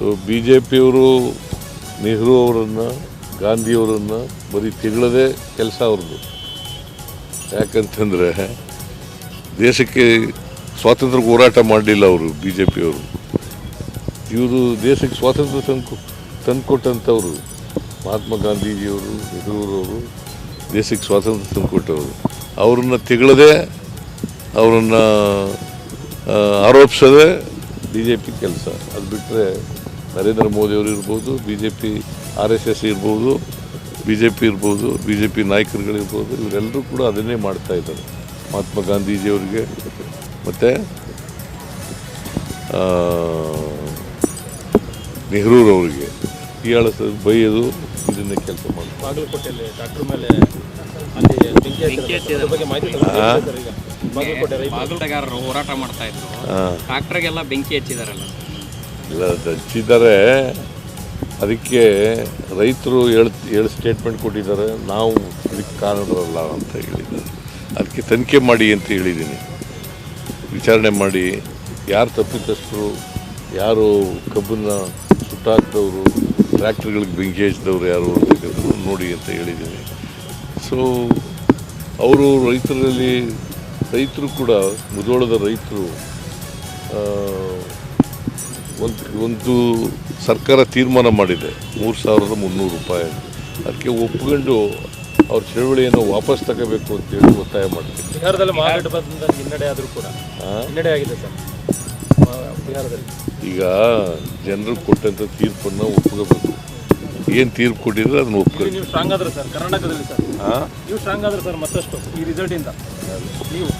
So B J ಪಿಯವರು ನೆಹರು ಅವರನ್ನು ಗಾಂಧಿಯವರನ್ನು ಬರೀ ತಿಗಳದೇ ಕೆಲಸ ಅವ್ರದ್ದು. ಯಾಕಂತಂದರೆ, ದೇಶಕ್ಕೆ ಸ್ವಾತಂತ್ರ್ಯ ಹೋರಾಟ ಮಾಡಲಿಲ್ಲ ಅವರು ಬಿ ಜೆ ಪಿಯವರು ಇವರು ದೇಶಕ್ಕೆ ಸ್ವಾತಂತ್ರ್ಯ ತಂದು ತಂದುಕೊಟ್ಟಂಥವ್ರು. ಮಹಾತ್ಮ ಗಾಂಧೀಜಿಯವರು, ನೆಹರೂರವರು ದೇಶಕ್ಕೆ ಸ್ವಾತಂತ್ರ್ಯ ತಂದುಕೊಟ್ಟವರು. ಅವ್ರನ್ನ ತಿಳದೆ ಅವರನ್ನು ಆರೋಪಿಸೋದೇ ಬಿ ಜೆ ಪಿ ಕೆಲಸ. ಅದು ಬಿಟ್ಟರೆ ನರೇಂದ್ರ ಮೋದಿಯವರು ಇರ್ಬೋದು B J P R S S ಇರ್ಬೋದು ಬಿ ಜೆ ಪಿ ಇರ್ಬೋದು ಬಿ ಜೆ ಪಿ ನಾಯಕರುಗಳಿರ್ಬೋದು ಇವರೆಲ್ಲರೂ ಕೂಡ ಅದನ್ನೇ ಮಾಡ್ತಾ ಇದ್ದಾರೆ. ಮಹಾತ್ಮ ಗಾಂಧೀಜಿಯವರಿಗೆ ಮತ್ತು ನೆಹರೂರವರಿಗೆ ಹೀಯಾಳಿಸೋದು ಬೈಯೋದು ಇದನ್ನೇ ಕೆಲಸ ಮಾಡ್ತಾರೆ. ಹೋರಾಟ ಮಾಡ್ತಾ ಇದ್ರು. ಡಾಕ್ಟರ್ಗೆಲ್ಲ ಟ್ರಾಕ್ಟರ್ಗೆಲ್ಲ ಬೆಂಕಿ ಹಚ್ಚಿದಾರಲ್ಲ. ಇಲ್ಲ ಹಚ್ಚಿದ್ದಾರೆ ಅದಕ್ಕೆ ರೈತರು ಹೇಳಿ ಹೇಳಿ ಸ್ಟೇಟ್ಮೆಂಟ್ ಕೊಟ್ಟಿದ್ದಾರೆ. ನಾವು ಇದಕ್ಕೆ ಕಾರಣರಲ್ಲ ಅಂತ ಹೇಳಿದ್ದಾರೆ. ಅದಕ್ಕೆ ತನಿಖೆ ಮಾಡಿ ಅಂತ ಹೇಳಿದ್ದೀನಿ. ವಿಚಾರಣೆ ಮಾಡಿ. ಯಾರು ತಪ್ಪಿತಸ್ಥರು, ಯಾರು ಕಬ್ಬನ್ನು ಸುಟ್ಟಾಕ್ದವರು, ಟ್ರ್ಯಾಕ್ಟರ್ಗಳಿಗೆ ಬೆಂಕಿ ಹಚ್ಚಿದವ್ರು ಯಾರು ಅಂತಕ್ಕಂಥದ್ದು ನೋಡಿ ಅಂತ ಹೇಳಿದ್ದೀನಿ. ಸೊ ಅವರು ರೈತರಲ್ಲಿ, ರೈತರು ಕೂಡ, ಮುದೋಳದ ರೈತರು ಒಂದು ಒಂದು ಸರ್ಕಾರ ತೀರ್ಮಾನ ಮಾಡಿದೆ ಮೂರು ಸಾವಿರದ ಮುನ್ನೂರು ರೂಪಾಯಿ. ಅದಕ್ಕೆ ಒಪ್ಕೊಂಡು ಅವ್ರ ಚಳುವಳಿಯನ್ನು ವಾಪಸ್ ತಗೋಬೇಕು ಅಂತೇಳಿ ಒತ್ತಾಯ ಮಾಡಿದೆ ಬಿಹಾರದಲ್ಲಿ ಮಹಾಗಠಬಂಧನ ಹಿನ್ನಡೆ ಆದರೂ ಕೂಡ? ಹಿನ್ನಡೆ ಆಗಿದೆ ಸರ್. ಬಿಹಾರದಲ್ಲಿ. ಈಗ ಜನರು ಕೊಟ್ಟಂಥ ತೀರ್ಪನ್ನು ಒಪ್ಕೋಬೇಕು. ಏನು ತೀರ್ಪು ಕೊಟ್ಟಿದ್ರೆ ಅದನ್ನ ಒಪ್ಕೊಂಡು ನೀವು ಸ್ಟ್ರಾಂಗ್ ಆದ್ರೆ ಸರ್ ಕರ್ನಾಟಕದಲ್ಲಿ ಸರ್. ನೀವು ಸ್ಟ್ರಾಂಗ್ ಆದ್ರೆ ಸರ್ ಮತ್ತಷ್ಟು ಈ ರಿಸಲ್ಟಿಂದ ನೀವು.